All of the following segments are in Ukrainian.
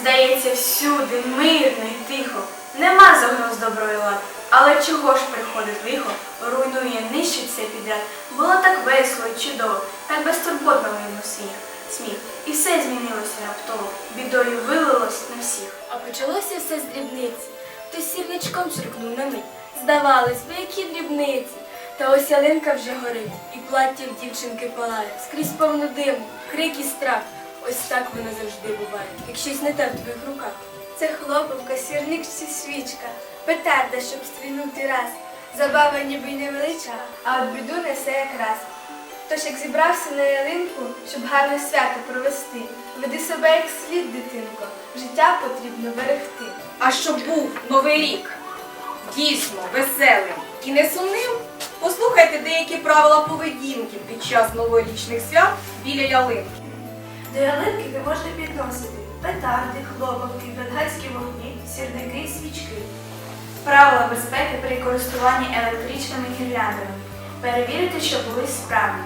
Здається, всюди мирно і тихо. Нема загроз доброї лад. Але чого ж приходить лихо, руйнує, нищить все підряд. Було так весело і чудово, так безтурботно видно сміх. сміх. І все змінилося раптово, бідою вилилось на всіх. А почалося все з дрібниці. Хтось сірничком черкнув на мить. Здавалось би, які дрібниці. Та ось ялинка вже горить, і плаття в дівчинки палає. Скрізь повну диму, крик і страх. Ось так воно завжди буває, як щось не те в твоїх руках. Це хлопавка, сірник чи свічка, петарда, щоб стрільнути раз. Забава ніби й невеличка, а от біду несе якраз. Тож як зібрався на ялинку, щоб гарне свято провести, веди себе як слід, дитинко, життя потрібно берегти. А щоб був новий рік дійсно веселим і не сумним, послухайте деякі правила поведінки під час новорічних свят біля ялинки. До ялинки не можна підносити петарди, хлопавки, бенгальські вогні, сірники і свічки. Правила безпеки при користуванні електричними гірляндами. Перевірити, що були справні.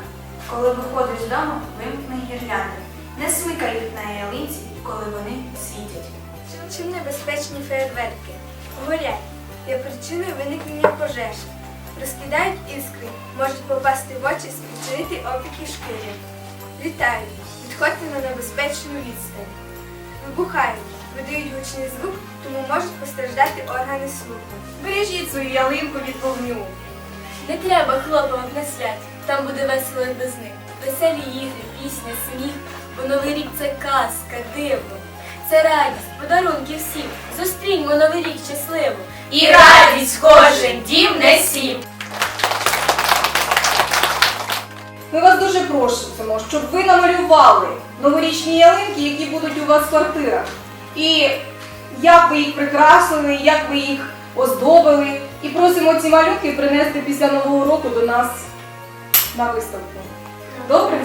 Коли виходиш з дому, вимкни гірлянди. Не смикай на ялинці, коли вони світять. Чим небезпечні фейерверки? Горять, є причиною виникнення пожеж. Розкидають іскри, можуть попасти в очі, спричинити опіки шкіри. Літають, відходьте на небезпечну відстань. Вибухають, видають гучний звук, тому можуть постраждати органи слуху. Бережіть свою ялинку від вогню. Не треба хлопавок на свят, там буде весело і без них. Веселі ігри, пісня, сміх, бо новий рік це казка, диво. Це радість, подарунки всім. Зустріньмо новий рік щасливо. І радість кожен дім несім. Просимо, щоб ви намалювали новорічні ялинки, які будуть у вас в квартирах. І як ви їх прикрасили, як ви їх оздобили. І просимо ці малюнки принести після Нового року до нас на виставку. Добре?